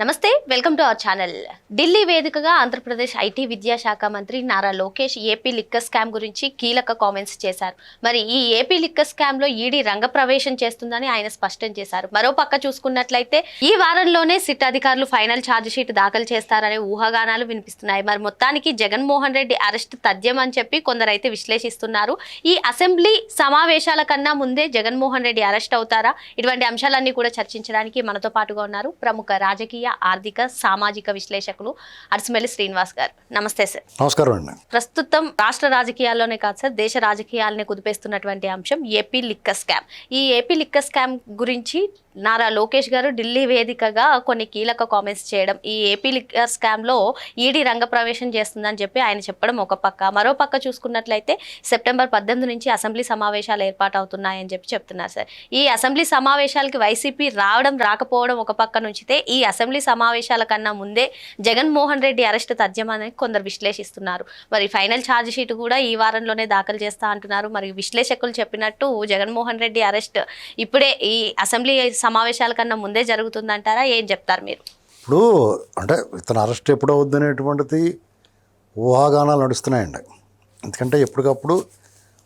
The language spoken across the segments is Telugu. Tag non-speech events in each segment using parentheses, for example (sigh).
నమస్తే welcome to our channel. Delhi వేదికగా ఆంధ్రప్రదేశ్ ఐటీ విద్యాశాఖ మంత్రి Nara Lokesh AP liquor scam గురించి కీలక కామెంట్స్ చేశారు. మరి ఈ ఏపీ లిక్కర్ స్కామ్లో ఈడీ రంగప్రవేశం చేస్తుందని ఆయన స్పష్టం చేశారు. మరో పక్క చూసుకున్నట్లయితే ఈ వారంలోనే సిట్ అధికారులు ఫైనల్ ఛార్జ్ షీట్ దాఖలు చేస్తారనే ఊహాగానాలు వినిపిస్తున్నాయి. మరి మొత్తానికి జగన్మోహన్ రెడ్డి అరెస్ట్ తథ్యం అని చెప్పి కొందరైతే విశ్లేషిస్తున్నారు. ఈ అసెంబ్లీ సమావేశాల కన్నా ముందే జగన్మోహన్ రెడ్డి అరెస్ట్ అవుతారా? ఇటువంటి అంశాలన్నీ కూడా చర్చించడానికి మనతో పాటుగా ఉన్నారు ప్రముఖ రాజకీయ ఆర్థిక సామాజిక విశ్లేషకులు అరసమెల్లి శ్రీనివాస్ గారు. నమస్తే సార్. నమస్కారం అండి. ప్రస్తుతం రాష్ట్ర రాజకీయాల్లోనే కాదు సార్ దేశ రాజకీయాలని కుదిపేస్తున్నటువంటి అంశం ఏపీ లిక్కర్ స్కామ్. ఈ ఏపీ లిక్కర్ స్కామ్ గురించి నారా లోకేష్ గారు ఢిల్లీ వేదికగా కొన్ని కీలక కామెంట్స్ చేయడం. ఈ ఏపీ లిక్కర్ స్కామ్లో ఈడీ రంగప్రవేశం చేస్తుందని చెప్పి ఆయన చెప్పడం ఒక పక్క. మరో పక్క చూసుకున్నట్లయితే సెప్టెంబర్ పద్దెనిమిది నుంచి అసెంబ్లీ సమావేశాలు ఏర్పాటు అవుతున్నాయని చెప్పి చెప్తున్నారు సార్. ఈ అసెంబ్లీ సమావేశాలకి వైసీపీ రావడం రాకపోవడం ఒక పక్క నుంచితే ఈ అసెంబ్లీ సమావేశాల కన్నా ముందే జగన్మోహన్ రెడ్డి అరెస్ట్ తథ్యమని కొందరు విశ్లేషిస్తున్నారు. మరి ఫైనల్ ఛార్జ్ షీట్ కూడా ఈ వారంలోనే దాఖలు చేస్తా అంటున్నారు. మరి విశ్లేషకులు చెప్పినట్టు జగన్మోహన్ రెడ్డి అరెస్ట్ ఇప్పుడే ఈ అసెంబ్లీ సమావేశాల కన్నా ముందే జరుగుతుందంటారా? ఏం చెప్తారు మీరు? ఇప్పుడు అంటే ఇతను అరెస్ట్ ఎప్పుడు అవుద్ది అనేటువంటిది ఊహాగానాలు నడుస్తున్నాయండి. ఎందుకంటే ఎప్పటికప్పుడు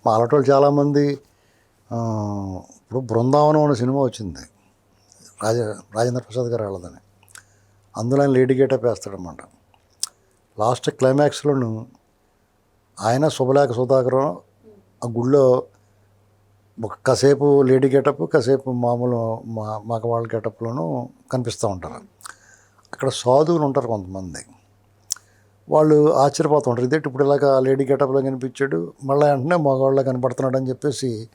మా అలటోళ్ళు చాలామంది ఇప్పుడు బృందావనం అనే సినిమా వచ్చింది. రాజ రాజేంద్ర ప్రసాద్ గారు వాళ్ళదని. అందులో ఆయన లేడీ గేటప్ వేస్తాడనమాట. లాస్ట్ క్లైమాక్స్లోను ఆయన శుభలేఖ సుధాకరం ఆ గుళ్ళో కాసేపు లేడీ గెటప్ కాసేపు మామూలు మా మగవాళ్ళ గెటప్లోనూ కనిపిస్తూ ఉంటారు. అక్కడ సాధువులు ఉంటారు కొంతమంది. వాళ్ళు ఆశ్చర్యపోతూ ఉంటారు. ఇదేంటి ఇప్పుడు ఇలాగ లేడీ గెటప్లో కనిపించాడు మళ్ళీ వెంటనే మగవాళ్ళ కనపడుతున్నాడు అని చెప్పేసి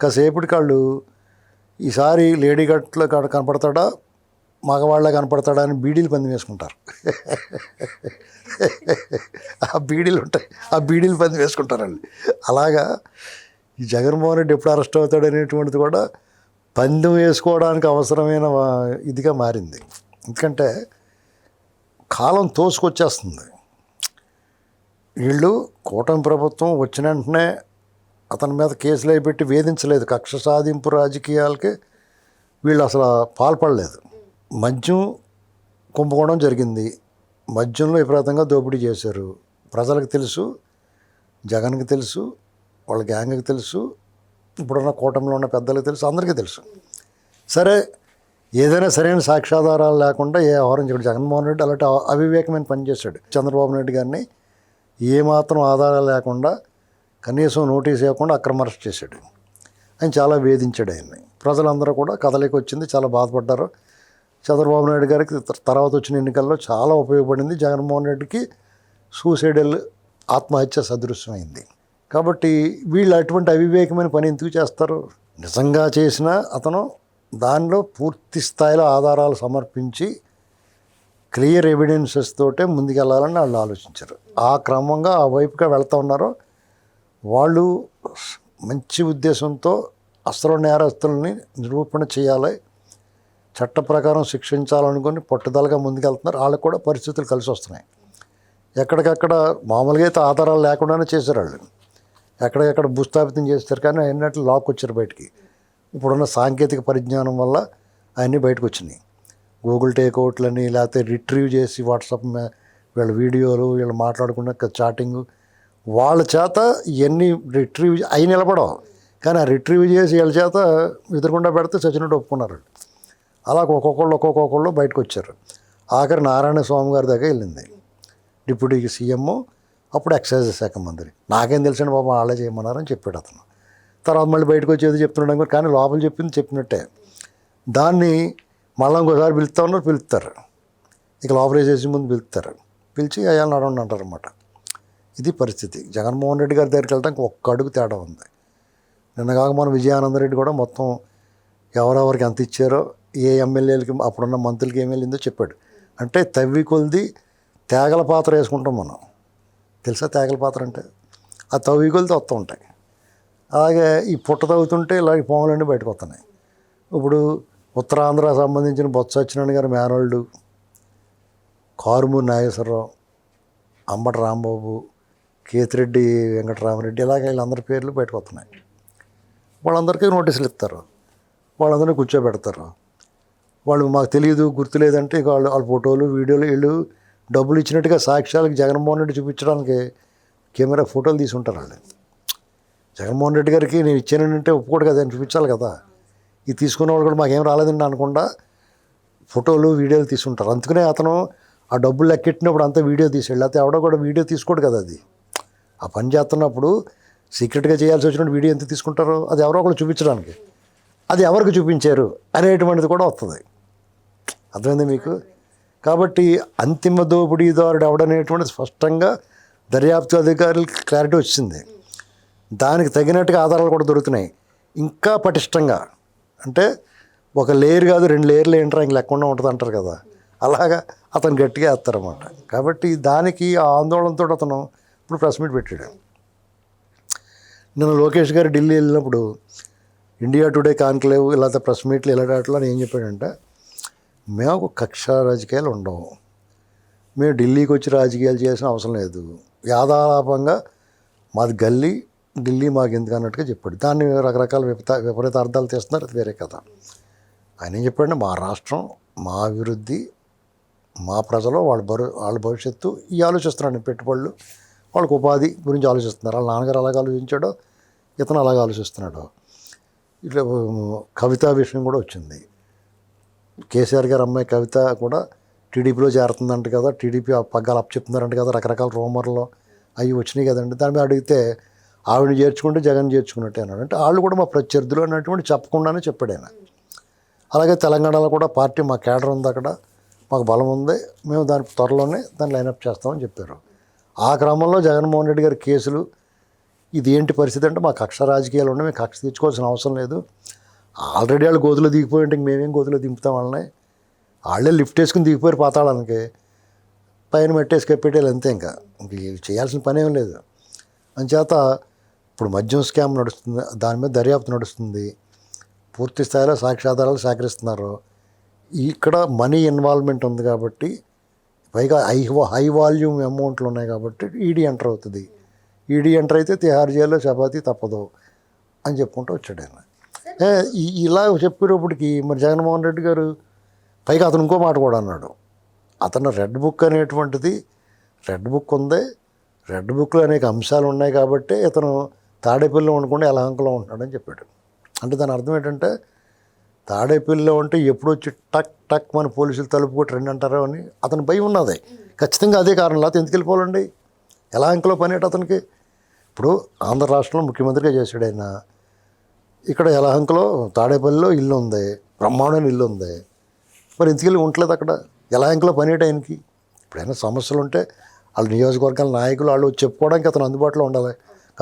కాసేపటికి వాళ్ళు ఈసారి లేడీ గట్లో కనపడతాడా మగవాళ్ళ కనపడతాడా అని బీడీలు పంది వేసుకుంటారు. (laughs) ఆ బీడీలు ఉంటాయి. ఆ బీడీలు పంది వేసుకుంటారండి. అలాగా ఈ జగన్మోహన్ రెడ్డి ఎప్పుడు అరెస్ట్ అవుతాడు అనేటువంటిది కూడా పందెం వేసుకోవడానికి అవసరమైన ఇదిగా మారింది. ఎందుకంటే కాలం తోసుకొచ్చేస్తుంది. వీళ్ళు కూటమి ప్రభుత్వం వచ్చిన వెంటనే అతని మీద కేసులు అవి పెట్టి వేధించలేదు. కక్ష సాధింపు రాజకీయాలకి వీళ్ళు అసలు పాల్పడలేదు. మద్యం కుంభకోణం జరిగింది. మద్యంలో విపరీతంగా దోపిడీ చేశారు. ప్రజలకు తెలుసు జగన్కి తెలుసు వాళ్ళ గ్యాంగ్కి తెలుసు ఇప్పుడున్న కూటమిలో ఉన్న పెద్దలకు తెలుసు అందరికీ తెలుసు. సరే ఏదైనా సరైన సాక్ష్యాధారాలు లేకుండా ఏ వ్యవహరించాడు జగన్మోహన్ రెడ్డి అలాంటి అవివేకమైన పనిచేశాడు చంద్రబాబు నాయుడు గారిని ఏమాత్రం ఆధారాలు లేకుండా కనీసం నోటీస్ ఇవ్వకుండా అక్రమ అరెస్ట్ చేశాడు. ఆయన చాలా వేధించాడు ఆయన్ని. ప్రజలందరూ కూడా కదలికి వచ్చింది చాలా బాధపడ్డారు. చంద్రబాబు నాయుడు గారికి తర్వాత వచ్చిన ఎన్నికల్లో చాలా ఉపయోగపడింది. జగన్మోహన్ రెడ్డికి సూసైడల్ ఆత్మహత్య సదృశ్యమైంది. కాబట్టి వీళ్ళు అటువంటి అవివేకమైన పని ఎందుకు చేస్తారు? నిజంగా చేసిన అతను దానిలో పూర్తి స్థాయిలో ఆధారాలు సమర్పించి క్లియర్ ఎవిడెన్సెస్ తోటే ముందుకెళ్ళాలని వాళ్ళు ఆలోచించారు. ఆ క్రమంగా ఆ వైపుగా వెళ్తూ ఉన్నారు. వాళ్ళు మంచి ఉద్దేశంతో అసలు నేరస్తుల్ని నిరూపణ చేయాలి. చట్ట ప్రకారం శిక్షించాలనుకుని పట్టుదలగా ముందుకెళ్తున్నారు. వాళ్ళకు కూడా పరిస్థితులు కలిసి వస్తున్నాయి ఎక్కడికక్కడ మామూలుగా అయితే ఆధారాలు లేకుండానే చేశారు వాళ్ళు. ఎక్కడెక్కడ భూస్థాపితం చేస్తారు కానీ అయినట్లు లాక్ వచ్చారు బయటికి. ఇప్పుడున్న సాంకేతిక పరిజ్ఞానం వల్ల అవన్నీ బయటకు వచ్చినాయి. గూగుల్ టేక్అవుట్లని లేకపోతే రిట్రీవ్ చేసి వాట్సాప్ వీళ్ళ వీడియోలు వీళ్ళు మాట్లాడుకున్న చాటింగ్ వాళ్ళ చేత ఇవన్నీ రిట్రీవ్ అవి నిలబడవు. కానీ ఆ రిట్రీవ్ చేసి వీళ్ళ చేత ఎదురుకుండా పెడితే సచినుడు ఒప్పుకున్నారు. అలా ఒక్కొక్కళ్ళు ఒక్కొక్కళ్ళు బయటకు వచ్చారు. ఆఖరి నారాయణ స్వామి గారి దగ్గర వెళ్ళింది. డిప్యూటీ సీఎం అప్పుడు ఎక్సైజ్ శాఖ మంత్రి. నాకేం తెలిసిన బాబు వాళ్ళే చేయమన్నారని చెప్పాడు అతను. తర్వాత మళ్ళీ బయటకు వచ్చి ఏదో చెప్తున్నాడు అనుకో, కానీ లోపల చెప్పింది చెప్పినట్టే. దాన్ని మళ్ళీ ఇంకోసారి పిలుస్తా ఉన్నారు పిలుస్తారు. ఇక లోపల ముందు పిలుస్తారు. పిలిచి అయ్యా నడవండి అంటారు అనమాట ఇది పరిస్థితి. జగన్మోహన్ రెడ్డి గారి దగ్గరికి వెళ్ళడానికి ఒక్క అడుగు తేడా ఉంది. నిన్న కాక మన విజయానంద రెడ్డి కూడా మొత్తం ఎవరెవరికి ఎంత ఇచ్చారో ఏ ఎమ్మెల్యేలకి అప్పుడున్న మంత్రులకి ఏం వెళ్ళిందో చెప్పాడు. అంటే తవ్వి కొలిది తేగల పాత్ర వేసుకుంటాం మనం. తెలుసా తేగల పాత్ర అంటే? ఆ తవ్వి కొలిది వస్తూ ఉంటాయి. అలాగే ఈ పుట్ట తవ్వుతుంటే ఇలాంటి పాములన్నీ బయటకు వస్తున్నాయి ఇప్పుడు ఉత్తరాంధ్ర సంబంధించిన బొత్స సత్యనారాయణ గారి మేనల్డ్ కారుమూరి నాగేశ్వరరావు అంబటి రాంబాబు కేతిరెడ్డి వెంకటరామరెడ్డి ఇలాగ వీళ్ళందరి పేర్లు బయటకు వస్తున్నాయి వాళ్ళందరికీ నోటీసులు ఇస్తారు. వాళ్ళందరినీ కూర్చోబెడతారు. వాళ్ళు మాకు తెలియదు గుర్తులేదంటే వాళ్ళు వాళ్ళ ఫోటోలు వీడియోలు వీళ్ళు డబ్బులు ఇచ్చినట్టుగా సాక్ష్యాలకు జగన్మోహన్ రెడ్డి చూపించడానికి కెమెరా ఫోటోలు తీసి ఉంటారు వాళ్ళు. జగన్మోహన్ రెడ్డి గారికి నేను ఇచ్చానంటే ఒప్పుకోడు కదా అని చూపించాలి కదా. ఇది తీసుకున్న వాళ్ళు కూడా మాకేం రాలేదండి అనకుండా ఫోటోలు వీడియోలు తీసుకుంటారు అందుకనే అతను ఆ డబ్బులు లెక్కెట్టినప్పుడు అంతా వీడియో తీసాడు. లేకపోతే ఎవడో కూడా వీడియో తీసుకోడు కదా అది. ఆ పని చేస్తున్నప్పుడు సీక్రెట్గా చేయాల్సి వచ్చినప్పుడు వీడియో ఎంత తీసుకుంటారో అది ఎవరో ఒకరు చూపించడానికి. అది ఎవరికి చూపించారు అనేటువంటిది కూడా వస్తుంది. అర్థమైంది మీకు? కాబట్టి అంతిమ దోపిడీదారుడు ఎవడనేటువంటిది స్పష్టంగా దర్యాప్తు అధికారులకి క్లారిటీ వచ్చింది. దానికి తగినట్టుగా ఆధారాలు కూడా దొరుకుతున్నాయి. ఇంకా పటిష్టంగా అంటే ఒక లేయర్ కాదు రెండు లేయర్లు ఏంటరా ఇంక లేకుండా ఉంటుంది అంటారు కదా. అలాగా అతను గట్టిగా వేస్తారన్నమాట. కాబట్టి దానికి ఆ ఆందోళనతో అతను ఇప్పుడు ప్రెస్ మీట్ పెట్టాడు. నిన్న లోకేష్ గారు ఢిల్లీ వెళ్ళినప్పుడు ఇండియా టుడే కాన్క్లేవ్ ఇలా ప్రెస్ మీట్లు ఇలాంటిలో ఏం చెప్పాడంటే మేము కక్ష రాజకీయాలు ఉండవు. మేము ఢిల్లీకి వచ్చి రాజకీయాలు చేయాల్సిన అవసరం లేదు. యాదాలాపంగా మాది గల్లీ ఢిల్లీ మాకు ఎందుకు అన్నట్టుగా చెప్పాడు. దాన్ని రకరకాల విపరీత విపరీత అర్థాలు తీస్తున్నారు. అది వేరే కథ. ఆయన ఏం చెప్పాడంటే మా రాష్ట్రం మా అభివృద్ధి మా ప్రజలు వాళ్ళ భరు వాళ్ళ భవిష్యత్తు ఈ ఆలోచిస్తున్నాడు. పెట్టుబడులు వాళ్ళకు ఉపాధి గురించి ఆలోచిస్తున్నారు. వాళ్ళ నాన్నగారు అలాగ ఆలోచించాడో ఇతను అలాగ ఆలోచిస్తున్నాడు. ఇట్లా కవితా కవిత విషయం కూడా వచ్చింది. కేసీఆర్ గారు అమ్మాయి కవిత కూడా టీడీపీలో చేరుతుందంట కదా టీడీపీ ఆ పగ్గాలు అప్పచెప్తున్నారంట కదా రకరకాల రూమర్లు అవి వచ్చినాయి కదండి. దాని మీద అడిగితే ఆవిడని చేర్చుకుంటే జగన్ చేర్చుకున్నట్టే అన్నాడు. అంటే వాళ్ళు కూడా మా ప్రత్యర్థులు అన్నటువంటి చెప్పకుండానే చెప్పాడు ఆయన. అలాగే తెలంగాణలో కూడా పార్టీ మా కేడర్ ఉంది అక్కడ మాకు బలం ఉంది మేము దాని త్వరలోనే దాన్ని లైనప్ చేస్తామని చెప్పారు. ఆ క్రమంలో జగన్మోహన్ రెడ్డి గారి కేసులు ఇది ఏంటి పరిస్థితి అంటే మా కక్ష రాజకీయాలు ఉన్నాయి మేము కక్ష తీర్చుకోవాల్సిన అవసరం లేదు. ఆల్రెడీ వాళ్ళు గోతులో దిగిపోయి ఉంటే మేమేం గోతులో దింపుతాం వాళ్ళని? వాళ్ళే లిఫ్ట్ వేసుకుని దిగిపోయారు పాతాళానికి. పైన మెట్టేసి కప్పేటేళ్ళు అంతే ఇంకా. ఇంక చేయాల్సిన పని ఏం లేదు. అంచేత ఇప్పుడు మద్యం స్కామ్ నడుస్తుంది. దాని మీద దర్యాప్తు నడుస్తుంది. పూర్తి స్థాయిలో సాక్ష్యాధారాలు సేకరిస్తున్నారు. ఇక్కడ మనీ ఇన్వాల్వ్మెంట్ ఉంది కాబట్టి పైగా హై హై వాల్యూమ్ అమౌంట్లు ఉన్నాయి కాబట్టి ఈడీ ఎంటర్ అవుతుంది. ఈడీ ఎంటర్ అయితే తిహార్ జైల్లో చపాతీ తప్పదు అని చెప్పుకుంటూ వచ్చాడు ఆయన. ఇలా చెప్పేటప్పటికి మరి జగన్మోహన్ రెడ్డి గారు పైగా అతను ఇంకో మాట కూడా అన్నాడు. అతను రెడ్ బుక్ అనేటువంటిది రెడ్ బుక్ ఉంది. రెడ్ బుక్లో అనేక అంశాలు ఉన్నాయి కాబట్టి ఇతను తాడేపల్లిలో ఉండకుండా ఎలహంకలో ఉంటున్నాడని చెప్పాడు. అంటే దాని అర్థం ఏంటంటే తాడేపల్లిలో ఉంటే ఎప్పుడు వచ్చి టక్ టక్ మన పోలీసులు తలుపు కొట్టి రండి అంటారో అని అతను భయం ఉన్నది. ఖచ్చితంగా అదే కారణం. లేకపోతే ఎందుకు వెళ్ళిపోవాలండి? యలహంకలో పని అతనికి? ఇప్పుడు ఆంధ్ర రాష్ట్రంలో ముఖ్యమంత్రిగా చేశాడు ఆయన. ఇక్కడ యలహంకలో తాడేపల్లిలో ఇల్లు ఉంది బ్రహ్మాండమైన ఇల్లు ఉంది. మరి ఇంతకెళ్ళి ఉండలేదు అక్కడ? యలహంకలో పని ఏంటి ఆయనకి? సమస్యలు ఉంటే వాళ్ళ నియోజకవర్గాల నాయకులు వాళ్ళు వచ్చి చెప్పుకోవడానికి అతను అందుబాటులో ఉండాలి.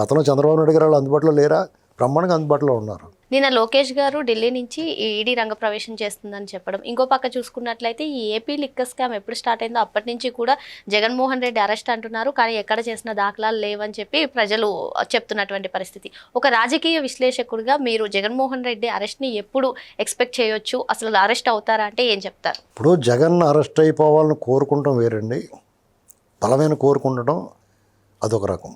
గతంలో చంద్రబాబు నాయుడు గారు వాళ్ళు అందుబాటులో లేరా? బ్రహ్మాండంగా అందుబాటులో ఉన్నారు. నిన్న లోకేష్ గారు ఢిల్లీ నుంచి ఈడీ రంగప్రవేశం చేస్తుందని చెప్పడం. ఇంకో పక్క చూసుకున్నట్లయితే ఈ ఏపీ లిక్కర్ స్కామ్ ఎప్పుడు స్టార్ట్ అయిందో అప్పటి నుంచి కూడా జగన్మోహన్ రెడ్డి అరెస్ట్ అంటున్నారు. కానీ ఎక్కడ చేసిన దాఖలాలు లేవని చెప్పి ప్రజలు చెప్తున్నటువంటి పరిస్థితి. ఒక రాజకీయ విశ్లేషకుడిగా మీరు జగన్మోహన్ రెడ్డి అరెస్ట్ని ఎప్పుడు ఎక్స్పెక్ట్ చేయొచ్చు? అసలు అరెస్ట్ అవుతారా అంటే ఏం చెప్తారు? ఇప్పుడు జగన్ అరెస్ట్ అయిపోవాలని కోరుకుంటాం వేరండి. బలమైన కోరుకుంటడం అదొక రకం.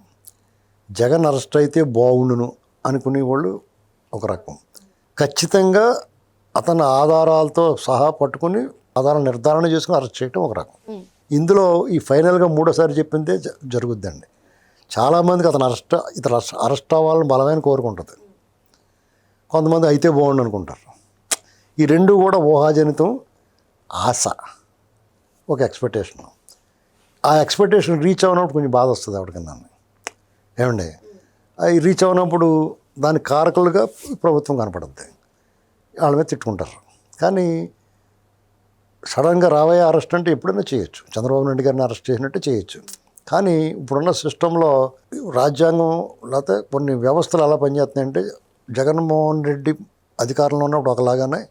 జగన్ అరెస్ట్ అయితే బాగుండును అనుకునే వాళ్ళు ఒక రకం. ఖచ్చితంగా అతని ఆధారాలతో సహా పట్టుకుని ఆధారాలు నిర్ధారణ చేసుకుని అరెస్ట్ చేయటం ఒక రకం. ఇందులో ఈ ఫైనల్గా మూడోసారి చెప్పిందే జరుగుద్దండి. చాలామందికి అతను అరెస్ట్ ఇతను అరెస్ట్ అవ్వాలని బలమైన కోరుకుంటుంది కొంతమంది అయితే బాగుండు అనుకుంటారు. ఈ రెండు కూడా ఊహాజనితం ఆశ ఒక ఎక్స్పెక్టేషన్. ఆ ఎక్స్పెక్టేషన్ రీచ్ అవునప్పుడు కొంచెం బాధ వస్తుంది ఎవరికన్నా ఏమండి? అవి రీచ్ అవునప్పుడు దాని కారకులుగా ప్రభుత్వం కనపడుద్ది. వాళ్ళ మీద తిట్టుకుంటారు. కానీ సడన్గా రావయ్య అరెస్ట్ అంటే ఎప్పుడైనా చేయొచ్చు. చంద్రబాబు నాయుడు గారిని అరెస్ట్ చేసినట్టే చేయొచ్చు. కానీ ఇప్పుడున్న సిస్టంలో రాజ్యాంగం లేకపోతే కొన్ని వ్యవస్థలు ఎలా పనిచేస్తున్నాయంటే జగన్మోహన్ రెడ్డి అధికారంలో ఉన్నప్పుడు ఒకలాగానే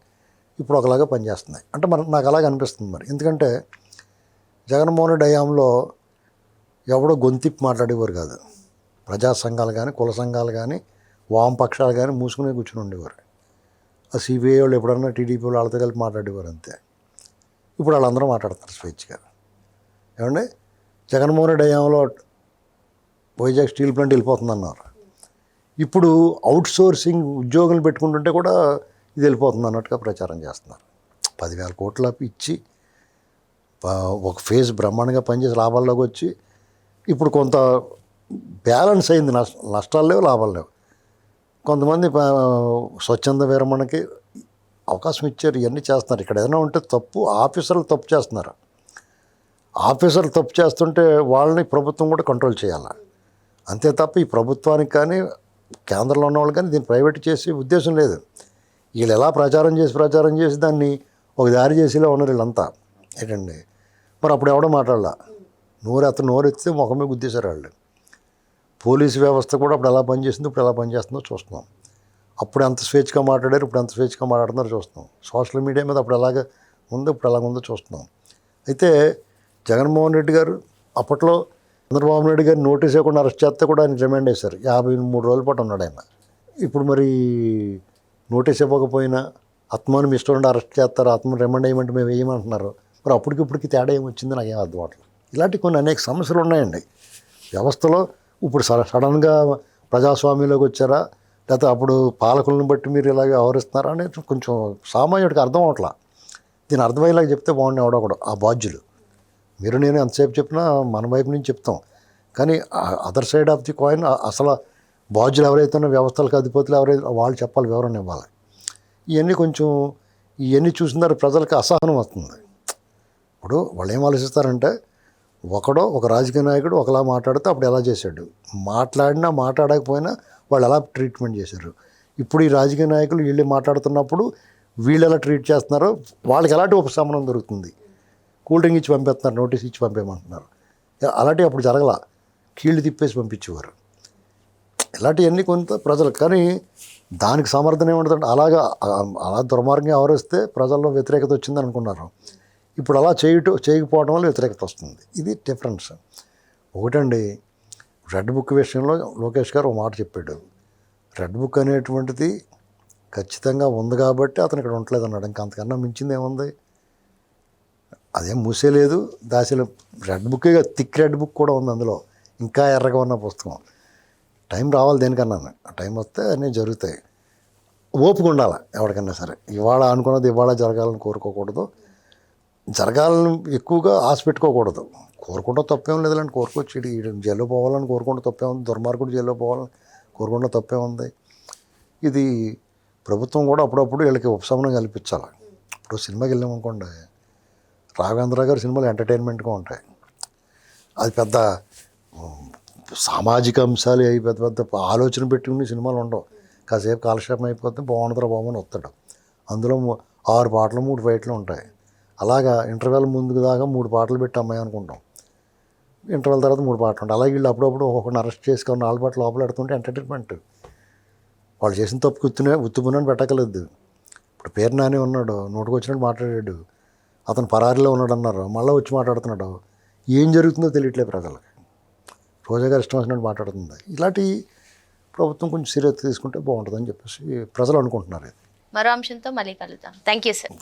ఇప్పుడు ఒకలాగా పనిచేస్తున్నాయి. అంటే మరి నాకు అలాగే అనిపిస్తుంది మరి. ఎందుకంటే జగన్మోహన్ రెడ్డి హయాంలో ఎవడో గొంతిప్పి మాట్లాడేవారు కాదు. ప్రజా సంఘాలు కానీ కుల సంఘాలు కానీ వామపక్షాలు కానీ మూసుకునే కూర్చుని ఉండేవారు. ఆ సిబిఐ వాళ్ళు ఎప్పుడన్నా టీడీపీ వాళ్ళు వాళ్ళతో కలిపి మాట్లాడేవారు అంతే. ఇప్పుడు వాళ్ళందరూ మాట్లాడుతున్నారు స్వేచ్ఛగా. ఏమండి? జగన్మోహన్ రెడ్డి హయాంలో వైజాగ్ స్టీల్ ప్లాంట్ వెళ్ళిపోతుందన్నారు. ఇప్పుడు అవుట్ సోర్సింగ్ ఉద్యోగులు పెట్టుకుంటుంటే కూడా ఇది వెళ్ళిపోతుంది అన్నట్టుగా ప్రచారం చేస్తున్నారు. పదివేల కోట్ల ఇచ్చి ఒక ఫేజ్ బ్రహ్మాండంగా పనిచేసి లాభాల్లోకి వచ్చి ఇప్పుడు కొంత బ్యాలెన్స్ అయింది. నష్ట నష్టాలు లేవు లాభాలు లేవు. కొంతమంది స్వచ్ఛంద విరమణకి అవకాశం ఇచ్చారు ఇవన్నీ చేస్తున్నారు. ఇక్కడ ఏదైనా ఉంటే తప్పు ఆఫీసర్లు తప్పు చేస్తున్నారు. ఆఫీసర్లు తప్పు చేస్తుంటే వాళ్ళని ప్రభుత్వం కూడా కంట్రోల్ చేయాలి. అంతే తప్ప ఈ ప్రభుత్వానికి కానీ కేంద్రంలో ఉన్న వాళ్ళు కానీ దీన్ని ప్రైవేట్ చేసే ఉద్దేశం లేదు. వీళ్ళు ఎలా ప్రచారం చేసి ప్రచారం చేసి దాన్ని ఒక దారి చేసేలా ఉన్నారు వీళ్ళంతా. ఏంటండి? మరి అప్పుడు ఎవడో మాట్లాడాల? నోరు అతను నోరు ఎత్తితే ముఖమే గుద్దేశారు వాళ్ళు. పోలీసు వ్యవస్థ కూడా అప్పుడు ఎలా పనిచేసింది ఇప్పుడు ఎలా పనిచేస్తుందో చూస్తున్నాం. అప్పుడు ఎంత స్వేచ్ఛగా మాట్లాడారు ఇప్పుడు ఎంత స్వేచ్ఛగా మాట్లాడుతున్నారో చూస్తున్నాం. సోషల్ మీడియా మీద అప్పుడు ఎలాగ ఉందో ఇప్పుడు ఎలాగ ఉందో చూస్తున్నాం. అయితే జగన్మోహన్ రెడ్డి గారు అప్పట్లో చంద్రబాబు నాయుడు గారు నోటీస్ ఇవ్వకుండా అరెస్ట్ చేస్తే కూడా ఆయన రిమాండ్ వేశారు యాభై మూడు రోజుల పాటు ఉన్నాడు ఆయన. ఇప్పుడు మరి నోటీస్ ఇవ్వకపోయినా ఆత్మను ఇష్టం ఉండి అరెస్ట్ చేస్తారు ఆత్మ రిమాండ్ వేయమంటే మేము వేయమంటున్నారు మరి అప్పటికి ఇప్పటికి తేడా ఏమి వచ్చింది నాకు ఏం అర్థం ఇలాంటి కొన్ని అనేక సమస్యలు ఉన్నాయండి. వ్యవస్థలో ఇప్పుడు సడ- సడన్గా ప్రజాస్వామ్యంలోకి వచ్చారా? లేకపోతే అప్పుడు పాలకులను బట్టి మీరు ఇలాగే వ్యవహరిస్తున్నారా? అనేది కొంచెం సామాన్యుడికి అర్థం అవట్లా దీని అర్థమయ్యేలాగా చెప్తే బాగుండే ఎవడో కూడా ఆ బాధ్యులు. మీరు నేను ఎంతసేపు చెప్పినా మన వైపు నుంచి చెప్తాం. కానీ other side of the coin అసలు బాధ్యులు ఎవరైతే ఉన్నారో వ్యవస్థలకు అధిపతులు ఎవరైతే వాళ్ళు చెప్పాలి వివరణ ఇవ్వాలి. ఇవన్నీ కొంచెం ఇవన్నీ చూసిన ప్రజలకు అసహనం వస్తుంది. ఇప్పుడు వాళ్ళు ఏం ఆలోచిస్తారంటే ఒకడో ఒక రాజకీయ నాయకుడు ఒకలా మాట్లాడితే అప్పుడు ఎలా చేశాడు? మాట్లాడినా మాట్లాడకపోయినా వాళ్ళు ఎలా ట్రీట్మెంట్ చేశారు? ఇప్పుడు ఈ రాజకీయ నాయకులు వీళ్ళు మాట్లాడుతున్నప్పుడు వీళ్ళు ఎలా ట్రీట్ చేస్తున్నారో వాళ్ళకి ఎలాంటి ఉపశమనం దొరుకుతుంది? కూల్ డ్రింక్ ఇచ్చి పంపిస్తున్నారు నోటీస్ ఇచ్చి పంపేయమంటున్నారు. అలాంటివి అప్పుడు జరగల. కీళ్ళు తిప్పేసి పంపించేవారు. ఇలాంటివన్నీ కొంత ప్రజలు కానీ దానికి సమర్థన ఏమంటుందంటే అలాగా అలా దుర్మార్గంగా ఆవరిస్తే ప్రజల్లో వ్యతిరేకత వచ్చింది అనుకున్నారు. ఇప్పుడు అలా చేయటం చేయకపోవడం వల్ల వ్యతిరేకత వస్తుంది. ఇది డిఫరెన్స్. ఒకటండి రెడ్ బుక్ విషయంలో లోకేష్ గారు ఒక మాట చెప్పాడు. రెడ్ బుక్ అనేటువంటిది ఖచ్చితంగా ఉంది కాబట్టి అతను ఇక్కడ ఉండలేదు అన్నాడు. ఇంకా అంతకన్నా మించింది ఏముంది? అదేం మూసేయలేదు దాసలు red book thick red book కూడా ఉంది అందులో. ఇంకా ఎర్రగా ఉన్న పుస్తకం. టైం రావాలి దేనికన్నా. ఆ టైం వస్తే అన్నీ జరుగుతాయి. ఓపిక ఉండాలి ఎవరికన్నా సరే. ఇవాళ అనుకున్నది ఇవాళ జరగాలని కోరుకోకూడదు. జరగాలని ఎక్కువగా ఆశ పెట్టుకోకూడదు. కోరుకుంటూ తప్పేం లేదులేండి. కోరుకోవచ్చు ఇటు ఈడు జైల్లో పోవాలని కోరుకుంటూ తప్పే ఉంది. దుర్మార్గుడు జైల్లో పోవాలని కోరుకుంటే తప్పే ఉంది. ఇది ప్రభుత్వం కూడా అప్పుడప్పుడు వీళ్ళకి ఉపశమనం కల్పించాలి. ఇప్పుడు సినిమాకి వెళ్ళామనుకోండి రాఘవేంద్ర గారి సినిమాలు ఎంటర్టైన్మెంట్గా ఉంటాయి. అది పెద్ద సామాజిక అంశాలు అవి పెద్ద పెద్ద ఆలోచన పెట్టుకుని సినిమాలు ఉండవు. కాసేపు కాలక్షేపం అయిపోతే బాగుంటుందిరా బాగుమని వస్తాడు. అందులో ఆరు పాటలు మూడు ఫైట్లు ఉంటాయి. అలాగా ఇంటర్వెల్ ముందుకు దాకా మూడు పాటలు పెట్టి అమ్మాయి అనుకుంటాం. ఇంటర్వెల్ తర్వాత మూడు పాటలు ఉంటాయి. అలాగే వీళ్ళు అప్పుడప్పుడు ఒక్కొక్కరిని అరెస్ట్ చేసుకొని నాలుగు పాటలు లోపల పెడుతుంటే ఎంటర్టైన్మెంట్ వాళ్ళు చేసిన తప్పు ఉత్తునే ఉత్తుపునని పెట్టకలేదు. ఇప్పుడు పేరు నాని ఉన్నాడు నోటుకు వచ్చినట్టు మాట్లాడాడు. అతను పరారిలో ఉన్నాడు అన్నారు మళ్ళీ వచ్చి మాట్లాడుతున్నాడు. ఏం జరుగుతుందో తెలియట్లేదు ప్రజలకు. రోజా గారు ఇష్టం వచ్చినట్టు మాట్లాడుతుంది. ఇలాంటి ప్రభుత్వం కొంచెం సీరియస్ తీసుకుంటే బాగుంటుందని చెప్పేసి ప్రజలు అనుకుంటున్నారు మరో అంశంతో మళ్ళీ కలుద్దాం. Thank you sir